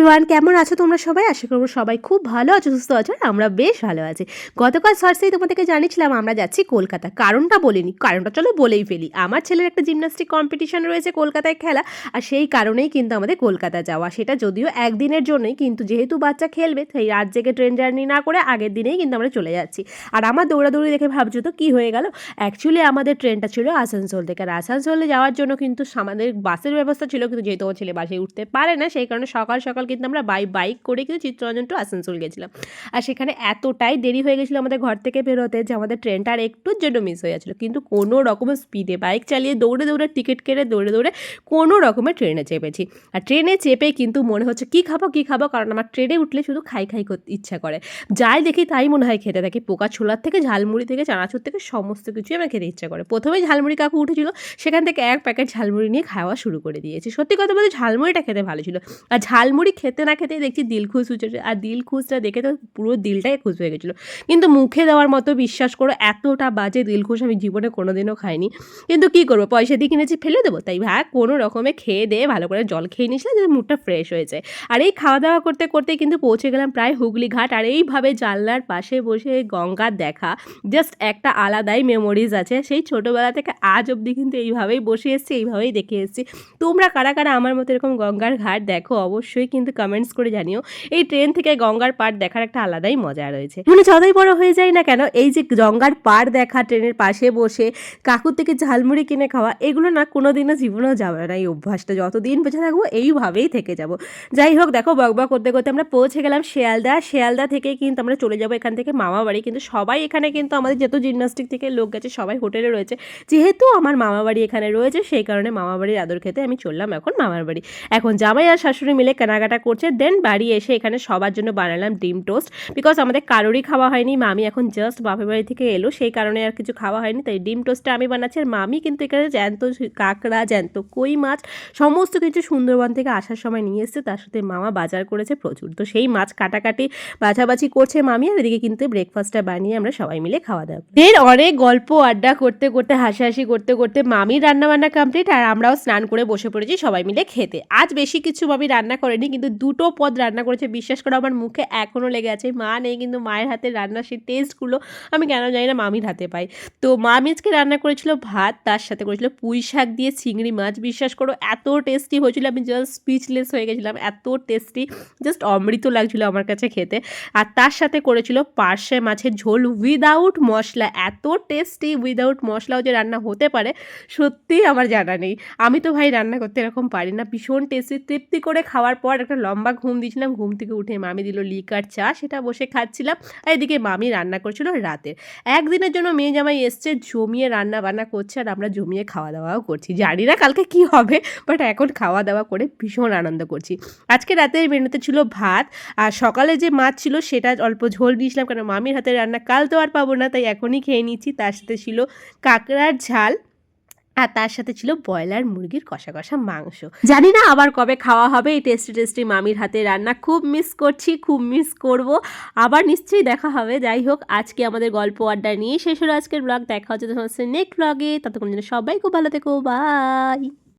Everyone কেমন আছো তোমরা সবাই? আশা করব সবাই খুব ভালো আছো, সুস্থ আছো, আর আমরা বেশ ভালো আছি। গতকাল সার্সেই তোমাদেরকে জানিয়েছিলাম আমরা যাচ্ছি কলকাতা। কারণটা বলিনি, কারণটা চলো বলেই ফেলি। আমার ছেলের একটা জিমনাস্টিক কম্পিটিশন রয়েছে কলকাতায় খেলা, আর সেই কারণেই কিন্তু আমাদের কলকাতা যাওয়া। সেটা যদিও একদিনের জন্যই, কিন্তু যেহেতু বাচ্চা খেলবে, সেই রাত জেগে ট্রেন জার্নি না করে আগের দিনেই কিন্তু আমরা চলে যাচ্ছি। আর আমার দৌড়াদৌড়ি দেখে ভাবছ তো কী হয়ে গেল? অ্যাকচুয়ালি আমাদের ট্রেনটা ছিল আসানসোল থেকে, আর আসানসোলে যাওয়ার জন্য কিন্তু আমাদের বাসের ব্যবস্থা ছিল, কিন্তু যেহেতু আমার ছেলে বাসে উঠতে পারে না, সেই কারণে সকাল সকাল কিন্তু আমরা বাই বাইক করে কিন্তু চিত্তরঞ্জন টু আসানসোল গেছিলাম। আর সেখানে এতটাই দেরি হয়ে গেছিল আমাদের ঘর থেকে বেরোতে যে আমাদের ট্রেনটা আর একটুর জন্য মিস হয়ে যাচ্ছিল। কিন্তু কোনো রকমের স্পিডে বাইক চালিয়ে দৌড়ে দৌড়ে টিকিট কেটে দৌড়ে দৌড়ে কোনো রকমের ট্রেনে চেপেছি। আর ট্রেনে চেপে কিন্তু মনে হচ্ছে, কী খাব কী খাব? কারণ আমার ট্রেনে উঠলে শুধু খাই খাই করতে ইচ্ছা করে। যাই দেখি তাই মনে হয় খেতে থাকি। পোকা ছোলার থেকে, ঝালমুড়ি থেকে, চানাচুর থেকে সমস্ত কিছুই আমার খেতে ইচ্ছা করে। প্রথমে ঝালমুড়ি কাকু উঠেছিল, সেখান থেকে এক প্যাকেট ঝালমুড়ি নিয়ে খাওয়া শুরু করে দিয়েছি। সত্যি কথা বলতে ঝালমুড়িটা খেতে ভালো ছিল। আর ঝালমুড়ি খেতে না খেতেই দেখছি দিল খুশ উঠেছে। আর দিল খুশটা দেখে তো পুরো দিলটাই খুশ হয়ে গেছিল। কিন্তু মুখে দেওয়ার মতো বিশ্বাস করো, এতটা বাজে দিল খুশ আমি জীবনে কোনোদিনও খাইনি। কিন্তু কী করব, পয়সা দিয়ে কিনেছি ফেলে দেবো? তাই ভাই কোনো রকমে খেয়ে দিয়ে ভালো করে জল খেয়ে নিয়েছিলাম যাতে মুখটা ফ্রেশ হয়ে যায়। আর এই খাওয়া দাওয়া করতে করতে কিন্তু পৌঁছে গেলাম প্রায় হুগলি ঘাট। আর এইভাবে জানলার পাশে বসে গঙ্গার দেখা জাস্ট একটা আলাদাই মেমোরিজ আছে। সেই ছোটোবেলা থেকে আজ অবধি কিন্তু এইভাবেই বসে এসেছি, এইভাবেই দেখে এসেছি। তোমরা কারা কারা আমার মতো এরকম গঙ্গার ঘাট দেখো, অবশ্যই কিন্তু কমেন্টস করে জানিও, এই ট্রেন থেকে গঙ্গার পাড় দেখার একটা আলাদাই মজা রয়েছে। মানে যতই বড় হয়ে যায় না কেন, এই যে গঙ্গার পাড় দেখা ট্রেনের পাশে বসে, কাকুর থেকে ঝালমুড়ি কিনে খাওয়া, এগুলো না কোনোদিনও জীবনেও যাবে না এই অভ্যাসটা। যতদিন বেঁচে থাকব, এইভাবেই থেকে যাব। যাই হোক, দেখো বকবক করতে করতে আমরা পৌঁছে গেলাম শিয়ালদা। শিয়ালদা থেকে কিন্তু আমরা চলে যাব এখান থেকে মামা বাড়ি। কিন্তু সবাই এখানে কিন্তু আমাদের যত জিমনাস্টিক থেকে লোক গেছে, সবাই হোটেলে রয়েছে। যেহেতু আমার মামা বাড়ি এখানে রয়েছে, সেই কারণে মামা বাড়ির আদর খেতে আমি চললাম এখন মামার বাড়ি। এখন জামাই আর শাশুড়ি মিলে কেনাকাটা করছে দেন বাড়ি এসে এখানে সবার জন্য বানালাম ডিম টোস্ট। বিকজ আমাদের কারোরই খাওয়া হয়নি, মামি এখন জাস্ট বাপের বাড়ি থেকে এলো, সেই কারণে আর কিছু খাওয়া হয়নি, তাই ডিম টোস্টটা আমি বানাচ্ছি। আর মামি কিন্তু এখানে জ্যান্ত কাঁকড়া, জ্যান্ত কই মাছ, সমস্ত কিছু সুন্দরবন থেকে আসার সময় নিয়ে এসছে, তার সাথে মামা বাজার করেছে প্রচুর। তো সেই মাছ কাটাকাটি, বাছাবাছি করছে মামি, আর এদিকে কিন্তু ব্রেকফাস্টটা বানিয়ে আমরা সবাই মিলে খাওয়া দাওয়া। এর অনেক গল্প, আড্ডা করতে করতে, হাসাহাসি করতে করতে মামির রান্নাবান্না কমপ্লিট আর আমরাও স্নান করে বসে পড়েছি সবাই মিলে খেতে। আজ বেশি কিছু মামি রান্না করেনি, কিন্তু দুটো পদ রান্না করেছে। বিশ্বাস করে, আমার মুখে এখনও লেগে আছে। মা নেই, কিন্তু মায়ের হাতে রান্নার সেই টেস্টগুলো আমি কেন জানি না মামির হাতে পাই। তো মামি আজকে রান্না করেছিল ভাত, তার সাথে করেছিল পুঁই শাক দিয়ে চিংড়ি মাছ। বিশ্বাস করো, এত টেস্টি হয়েছিল, আমি জাস্ট স্পিচলেস হয়ে গেছিলাম। এত টেস্টি জাস্ট অমৃত লাগছিল আমার কাছে খেতে। আর তার সাথে করেছিল পার্শে মাছের ঝোল উইদাউট মশলা। এত টেস্টি উইদাউট মশলাও যে রান্না হতে পারে, সত্যিই আমার জানা নেই। আমি তো ভাই রান্না করতে এরকম পারি না। ভীষণ টেস্টি তৃপ্তি করে খাওয়ার পর একটা লম্বা ঘুম দিয়েছিলাম, ঘুম থেকে উঠে মামি দিল লিকার চা, সেটা বসে খাচ্ছিলাম। আর এদিকে মামি রান্না করছিল রাতে একদিনের জন্য মেয়ে জামাই এসছে, জমিয়ে রান্না বান্না করছে আর আমরা জমিয়ে খাওয়া দাওয়াও করছি। জানি না কালকে কি হবে বাট এখন খাওয়া দাওয়া করে ভীষণ আনন্দ করছি। আজকে রাতের মেনুতে ছিল ভাত, আর সকালে যে মাছ ছিল সেটা অল্প ঝোল দিয়েছিলাম কারণ মামির হাতের রান্না কাল তো আর পাবো না, তাই এখনই খেয়ে নিচ্ছি। তার সাথে ছিল কাঁকড়ার ঝাল। আর তার সাথে ছিল ব্রয়লার মুরগির কষা কষা মাংস। জানি না আবার কবে খাওয়া হবে, এই টেস্টি টেস্টি মামির হাতে রান্না। খুব মিস করছি, খুব মিস করব। আবার নিশ্চয়ই দেখা হবে, যাই হোক, আজকে আমাদের গল্প আড্ডা নিয়ে শেষ হলো আজকের ব্লগ দেখা হচ্ছে তোমার নেক্সট ব্লগে ততক্ষণ যেন সবাই খুব ভালো থেকো বাই